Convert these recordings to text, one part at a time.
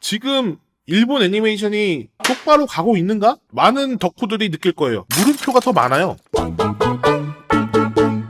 지금 일본 애니메이션이 똑바로 가고 있는가? 많은 덕후들이 느낄 거예요. 물음표가 더 많아요.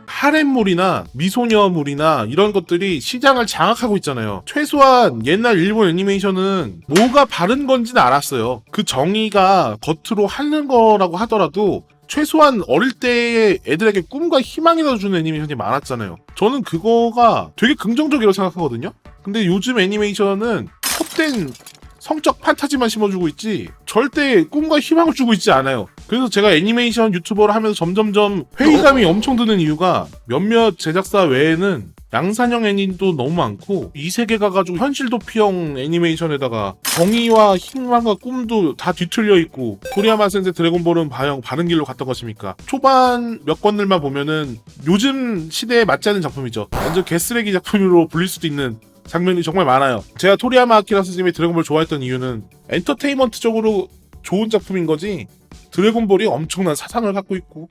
하렘물이나 미소녀물이나 이런 것들이 시장을 장악하고 있잖아요. 최소한 옛날 일본 애니메이션은 뭐가 바른 건지는 알았어요. 그 정의가 겉으로 하는 거라고 하더라도 최소한 어릴 때의 애들에게 꿈과 희망이라도 주는 애니메이션이 많았잖아요. 저는 그거가 되게 긍정적이라고 생각하거든요. 근데 요즘 애니메이션은 헛된 성적 판타지만 심어주고 있지 절대 꿈과 희망을 주고 있지 않아요. 그래서 제가 애니메이션 유튜버를 하면서 점점점 회의감이 엄청 드는 이유가 몇몇 제작사 외에는 양산형 애니도 너무 많고 이 세계 가가지고 현실 도피형 애니메이션에다가 정의와 희망과 꿈도 다 뒤틀려 있고 도리야마 센세 드래곤볼은 과연 바른 길로 갔던 것입니까? 초반 몇 권들만 보면은 요즘 시대에 맞지 않는 작품이죠. 완전 개쓰레기 작품으로 불릴 수도 있는 장면이 정말 많아요. 제가 토리야마 아키라 스님의 드래곤볼 좋아했던 이유는 엔터테인먼트적으로 좋은 작품인 거지 드래곤볼이 엄청난 사상을 갖고 있고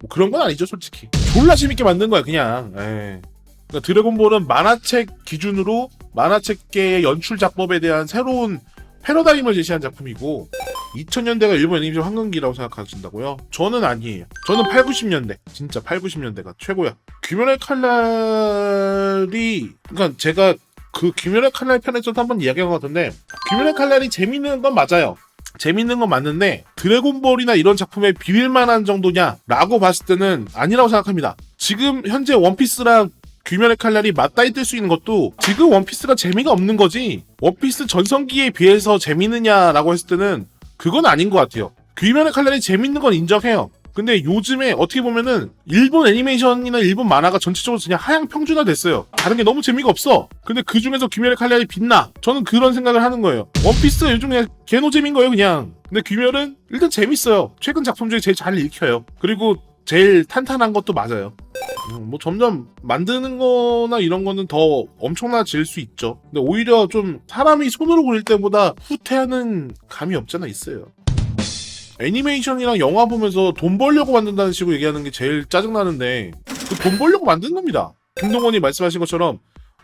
뭐 그런 건 아니죠 솔직히 졸라 재밌게 만든 거야 그냥 에이. 그러니까 드래곤볼은 만화책 기준으로 만화책계의 연출 작법에 대한 새로운 패러다임을 제시한 작품이고 2000년대가 일본 애니메이션 황금기라고 생각하신다고요? 저는 아니에요. 저는 8, 90년대. 진짜 8, 90년대가 최고야. 귀멸의 칼날이 그러니까 제가 그 귀멸의 칼날 편에서도 한번 이야기한 것 같은데 귀멸의 칼날이 재밌는 건 맞아요. 재밌는 건 맞는데 드래곤볼이나 이런 작품에 비빌만한 정도냐라고 봤을 때는 아니라고 생각합니다. 지금 현재 원피스랑 귀멸의 칼날이 맞다이 뜰 수 있는 것도 지금 원피스가 재미가 없는 거지 원피스 전성기에 비해서 재밌느냐라고 했을 때는 그건 아닌 것 같아요. 귀멸의 칼날이 재밌는 건 인정해요. 근데 요즘에 어떻게 보면은 일본 애니메이션이나 일본 만화가 전체적으로 그냥 하향 평준화 됐어요. 다른 게 너무 재미가 없어. 근데 그 중에서 귀멸의 칼날이 빛나. 저는 그런 생각을 하는 거예요. 원피스 요즘 그냥 개노잼인 거예요, 그냥. 근데 귀멸은 일단 재밌어요. 최근 작품 중에 제일 잘 읽혀요. 그리고 제일 탄탄한 것도 맞아요. 음, 뭐 점점 만드는 거나 이런 거는 더 엄청나질 수 있죠. 근데 오히려 좀 사람이 손으로 그릴 때보다 후퇴하는 감이 없잖아 있어요. 애니메이션이랑 영화 보면서 돈 벌려고 만든다는 식으로 얘기하는 게 제일 짜증나는데 그 돈 벌려고 만든 겁니다. 김동원이 말씀하신 것처럼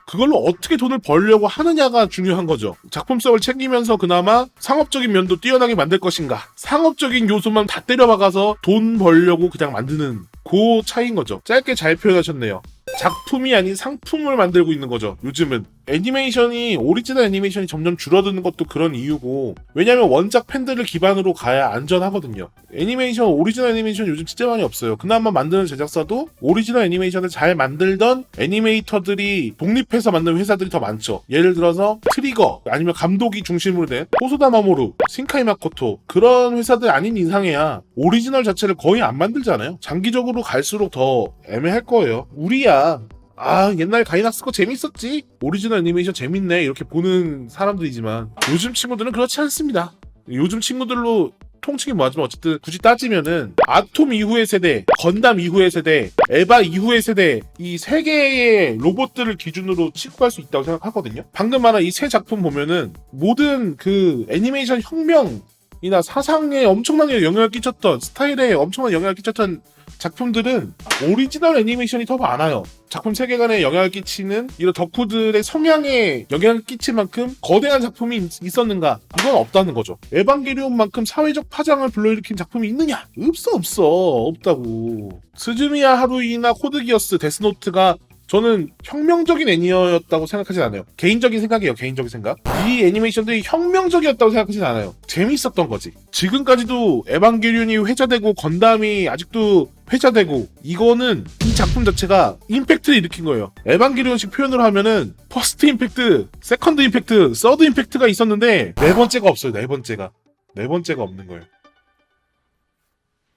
그걸로 어떻게 돈을 벌려고 하느냐가 중요한 거죠. 작품성을 챙기면서 그나마 상업적인 면도 뛰어나게 만들 것인가. 상업적인 요소만 다 때려박아서 돈 벌려고 그냥 만드는 그 차이인 거죠. 짧게 잘 표현하셨네요. 작품이 아닌 상품을 만들고 있는 거죠. 요즘은 애니메이션이 오리지널 애니메이션이 점점 줄어드는 것도 그런 이유고 왜냐면 원작 팬들을 기반으로 가야 안전하거든요. 애니메이션 오리지널 애니메이션 요즘 진짜 많이 없어요. 그나마 만드는 제작사도 오리지널 애니메이션을 잘 만들던 애니메이터들이 독립해서 만드는 회사들이 더 많죠. 예를 들어서 트리거 아니면 감독이 중심으로 된 호소다 마모루, 신카이 마코토 그런 회사들 아닌 이상해야 오리지널 자체를 거의 안 만들잖아요. 장기적으로 갈수록 더 애매할 거예요. 우리야 아 옛날 가이낙스 거 재밌었지? 오리지널 애니메이션 재밌네. 이렇게 보는 사람들이지만 요즘 친구들은 그렇지 않습니다. 요즘 친구들로 통칭이 뭐하지만 어쨌든 굳이 따지면은 아톰 이후의 세대 건담 이후의 세대 에바 이후의 세대 이 세 개의 로봇들을 기준으로 취급할 수 있다고 생각하거든요. 방금 말한 이 세 작품 보면은 모든 그 애니메이션 혁명 이나 사상에 엄청나게 영향을 끼쳤던 스타일에 엄청난 영향을 끼쳤던 작품들은 오리지널 애니메이션이 더 많아요. 작품 세계관에 영향을 끼치는 이런 덕후들의 성향에 영향을 끼칠 만큼 거대한 작품이 있- 있었는가? 이건 없다는 거죠. 에반게리온만큼 사회적 파장을 불러일으킨 작품이 있느냐? 없어 없어 없다고. 스즈미야 하루이나 코드 기어스, 데스노트가 저는 혁명적인 애니어였다고 생각하진 않아요. 개인적인 생각이에요, 개인적인 생각. 이 애니메이션들이 혁명적이었다고 생각하진 않아요. 재밌었던 거지. 지금까지도 에반게리온이 회자되고 건담이 아직도 회자되고 이거는 이 작품 자체가 임팩트를 일으킨 거예요. 에반게리온식 표현으로 하면은 퍼스트 임팩트, 세컨드 임팩트, 서드 임팩트가 있었는데 네 번째가 없어요. 네 번째가. 네 번째가 없는 거예요.